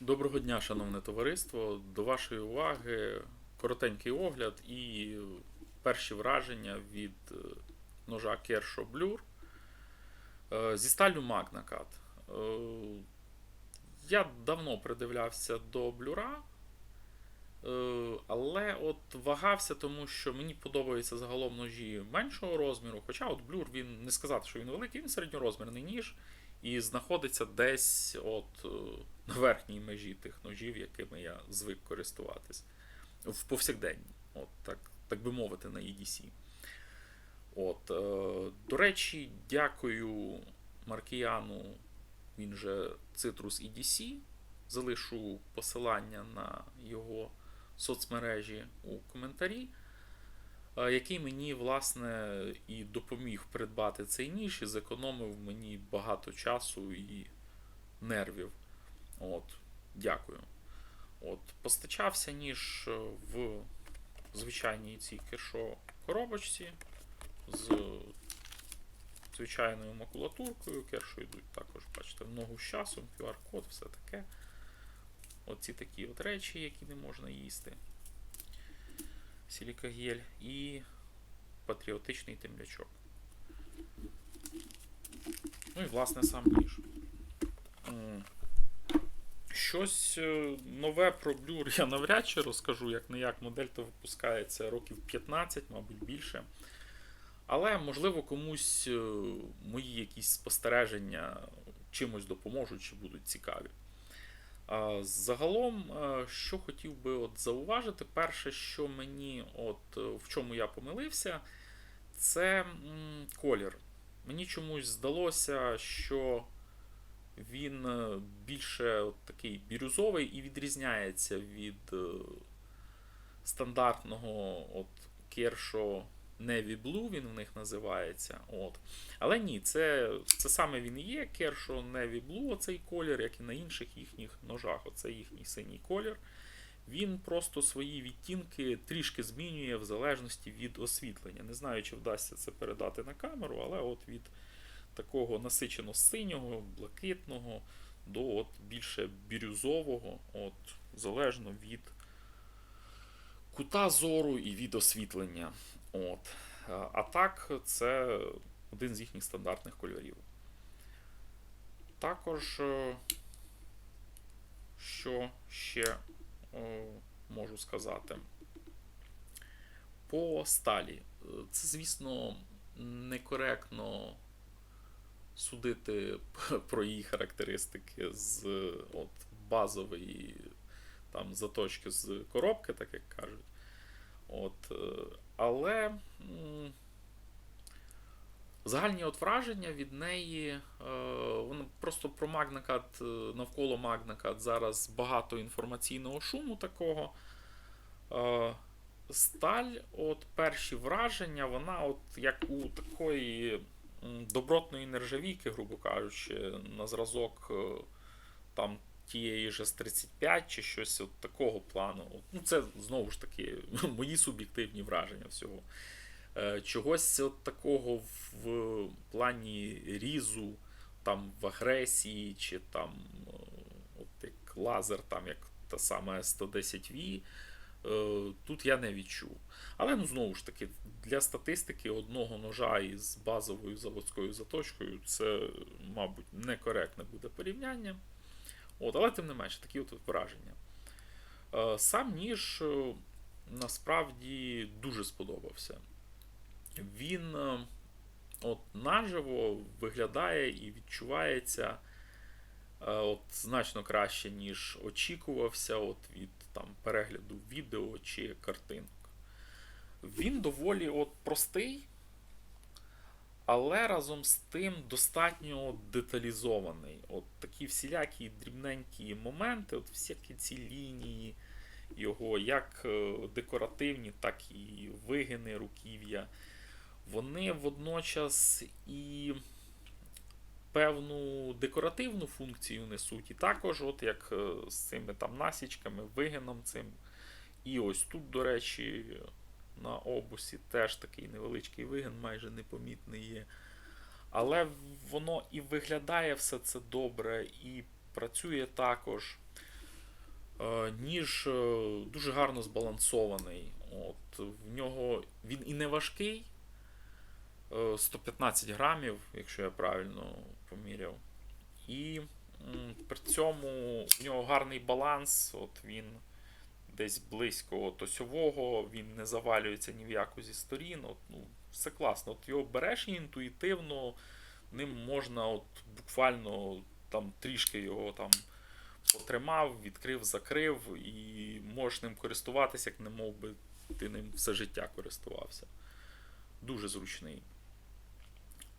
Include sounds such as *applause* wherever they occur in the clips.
Доброго дня, шановне товариство. До вашої уваги коротенький огляд і перші враження від е, ножа Kershaw Blur е, зі сталю MagnaCut. Е, Я давно придивлявся до блюра, але от вагався, тому що мені подобаються загалом ножі меншого розміру. Хоча от блюр він не сказати, що він великий, він середньорозмірний ніж і знаходиться десь от е, на верхній межі тих ножів, якими я звик користуватись в повсякденні, от так, так би мовити, на EDC. От, е, до речі, дякую Маркіяну, він же Citrus EDC. Залишу посилання на його соцмережі у коментарі, який мені, власне, і допоміг придбати цей ніж і зекономив мені багато часу і нервів. От, дякую. От, постачався ніж е, в звичайній цій кешо коробочці з звичайною макулатуркою. Кершо йдуть також, бачите, ногу з часом, QR-код, все таке. Оці такі от речі, які не можна їсти. Сілікагель і патріотичний темлячок. Ну і власне сам ніж. Щось е, нове про блюр я навряд чи розкажу, як не як модель то випускається років 15, мабуть, більше. Але, можливо, комусь е, мої якісь спостереження чимось допоможуть чи будуть цікаві. Загалом, е, що хотів би от зауважити, перше, що мені, от е, в чому я помилився, це колір. Мені чомусь здалося, що він е, більше от такий бірюзовий і відрізняється від стандартного от Kershaw Navy Blue, він в них називається. От. Але ні, це, це саме він є Kershaw Navy Blue, оцей колір, як і на інших їхніх ножах. Оце їхній синій колір. Він просто свої відтінки трішки змінює в залежності від освітлення. Не знаю, чи вдасться це передати на камеру, але от від такого насичено синього, блакитного до от більше бірюзового, от, залежно від кута зору і від освітлення. От. А так, це один з їхніх стандартних кольорів. Також, е, що ще е, можу сказати? По сталі. Е, Це, звісно, некоректно судити *laughs* про її характеристики з от, базової там, заточки з коробки, так як кажуть. От, але загальні от враження від неї, е, воно просто про Magnacat, е, навколо Magnacat зараз багато інформаційного шуму такого. Е, Сталь, от перші враження, вона от як у такої добротної нержавійки, грубо кажучи, на зразок там тієї ж С-35 чи щось от такого плану. Ну, це знову ж таки *laughs* мої суб'єктивні враження всього. Е, Чогось от такого в плані різу, там в агресії, чи там е, от як лазер, там як та сама С-110V. е, Тут я не відчув. Але ну знову ж таки, для статистики одного ножа із базовою заводською заточкою це, мабуть, некоректне буде порівняння. От, але тим не менше, такі от враження. Е, Сам ніж е, насправді дуже сподобався. Він е, от наживо виглядає і відчувається от значно краще, ніж очікувався от від там, перегляду відео чи картинок. Він доволі от простий, але разом з тим достатньо деталізований. От такі всілякі дрібненькі моменти, от всякі ці лінії його, як е, декоративні, так і вигини руків'я. Вони водночас і певну декоративну функцію несуть, і також, от як е, з цими там насічками, вигином цим. І ось тут, до речі, на обусі теж такий невеличкий вигин, майже непомітний є. Але воно і виглядає все це добре, і працює також. Е, Ніж е, дуже гарно збалансований. От, в нього він і не важкий. е, 115 грамів, якщо я правильно поміряв. І при цьому в нього гарний баланс. От він десь близько от осьового, він не завалюється ні в яку зі сторін. От, ну, все класно. От його береш і інтуїтивно, ним можна от буквально там трішки його там потримав, відкрив, закрив, і можеш ним користуватися, як не мов би ти ним все життя користувався. Дуже зручний.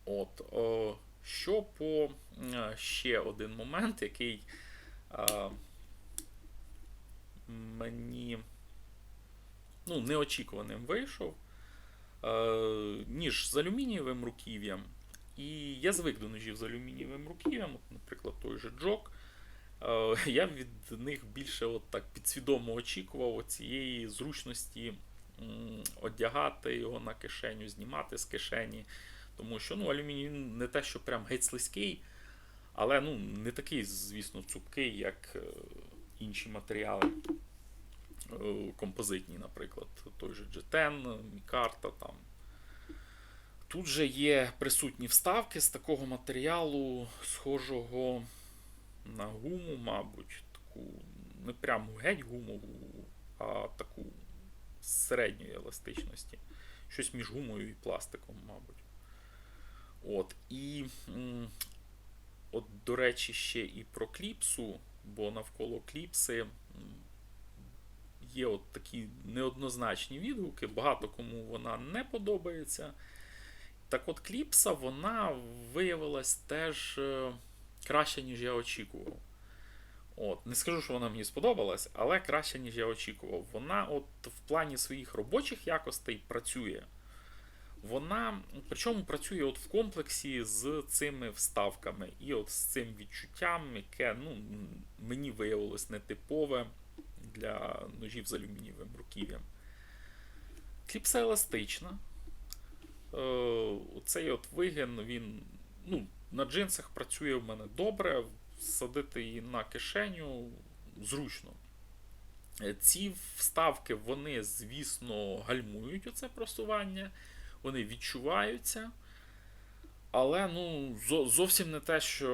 От, о, що по е, ще один момент, який е, мені ну, неочікуваним вийшов. Е, ніж з алюмінієвим руків'ям. І я звик до ножів з алюмінієвим руків'ям, наприклад, той же джок. Е, я від них більше от так підсвідомо очікував цієї зручності одягати його на кишеню, знімати з кишені. Тому що ну, алюміній не те, що прям геть слизький, але ну, не такий, звісно, цупкий, як е, інші матеріали. Е, Композитні, наприклад, той же G10, Мікарта там. Тут же є присутні вставки з такого матеріалу, схожого на гуму, мабуть, таку не прямо геть гумову, а таку середньої еластичності. Щось між гумою і пластиком, мабуть. От, і от, до речі, ще і про кліпсу, бо навколо кліпси є от такі неоднозначні відгуки, багато кому вона не подобається. Так от кліпса, вона виявилась теж е, краще, ніж я очікував. От, не скажу, що вона мені сподобалась, але краще, ніж я очікував. Вона от в плані своїх робочих якостей працює. Вона, причому працює от в комплексі з цими вставками і от з цим відчуттям, яке ну, мені виявилось нетипове для ножів з алюмінієвим руків'ям. Кліпса еластична. Е, Цей от вигін, він ну, на джинсах працює в мене добре. Садити її на кишеню зручно. Е, Ці вставки, вони, звісно, гальмують оце просування, вони відчуваються. Але ну, зовсім не те, що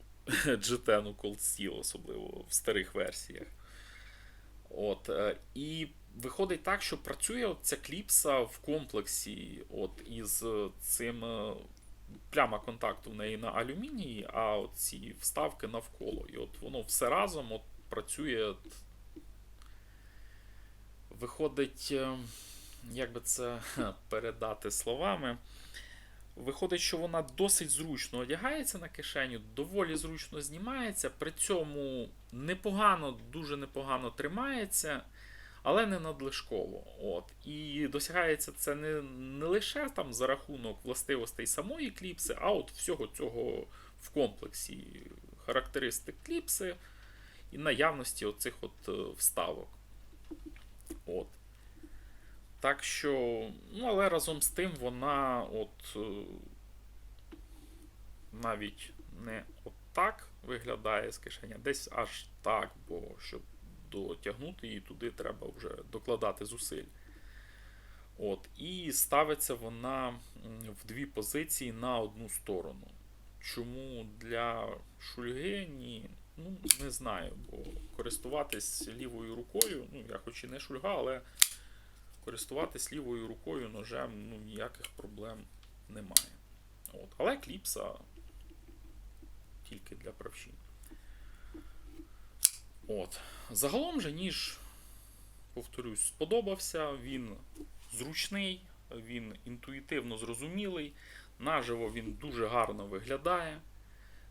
*laughs* GT, ну, Cold Steel, особливо в старих версіях. От, е, і виходить так, що працює ця кліпса в комплексі от, із цим е, пляма контакту в неї на алюмінії, а от ці вставки навколо. І от воно все разом от працює. Виходить, е, як би це *laughs* передати словами. Виходить, що вона досить зручно одягається на кишеню, доволі зручно знімається, при цьому непогано, дуже непогано тримається, але не надлишково. От. І досягається це не, не лише там за рахунок властивостей самої кліпси, а от всього цього в комплексі характеристик кліпси і наявності оцих от е, вставок. От. Так що, ну, але разом з тим вона от е, навіть не от так виглядає з кишені, десь аж так, бо щоб дотягнути її туди, треба вже докладати зусиль. От, і ставиться вона в дві позиції на одну сторону. Чому для шульги ні? Ну, не знаю, бо користуватись лівою рукою, ну, я хоч і не шульга, але користуватись лівою рукою ножем ну, ніяких проблем немає. От. Але кліпса тільки для правшін. От. Загалом же ніж, повторюсь, сподобався. Він зручний, він інтуїтивно зрозумілий. Наживо він дуже гарно виглядає.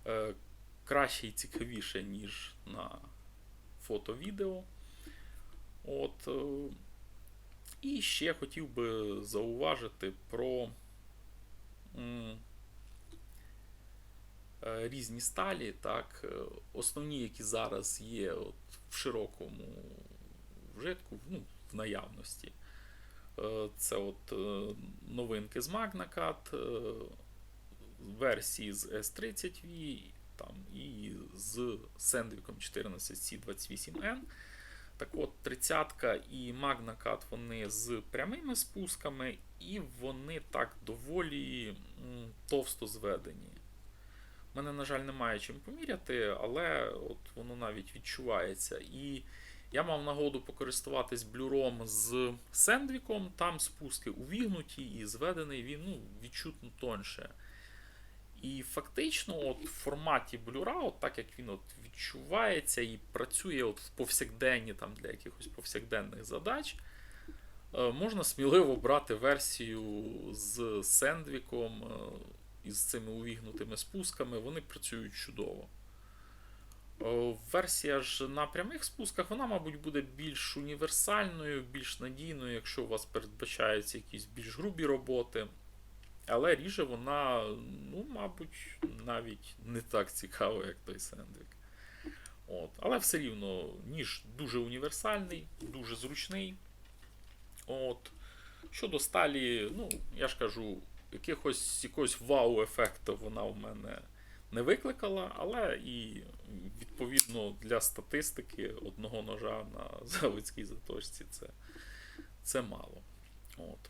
Е, краще і цікавіше, ніж на фото-відео. От. І ще хотів би зауважити про е, різні сталі, так, е, основні, які зараз є от, в широкому вжитку, ну, в наявності. Е, Це от новинки з MagnaCat, версії з S30V там, і з сендвіком 14C28N. Так от, 30 і MagnaCut вони з прямими спусками, і вони так доволі товсто зведені. У мене, на жаль, немає чим поміряти, але от воно навіть відчувається. І я мав нагоду покористуватись блюром з сендвіком. Там спуски увігнуті і зведений він ну, відчутно тоньше. І фактично, от в форматі блюра, от так як він от відчувається і працює от в повсякденні там, для якихось повсякденних задач, е, можна сміливо брати версію з сендвіком е, із цими увігнутими спусками, вони працюють чудово. Е, Версія ж на прямих спусках, вона, мабуть, буде більш універсальною, більш надійною, якщо у вас передбачаються якісь більш грубі роботи. Але ріже вона, ну, мабуть, навіть не так цікаво, як той сендвік. От. Але все рівно ніж дуже універсальний, дуже зручний. От. Щодо сталі, ну, я ж кажу, якихось якогось вау-ефекту вона в мене не викликала, але і відповідно для статистики одного ножа на заводській заточці це, це мало. От.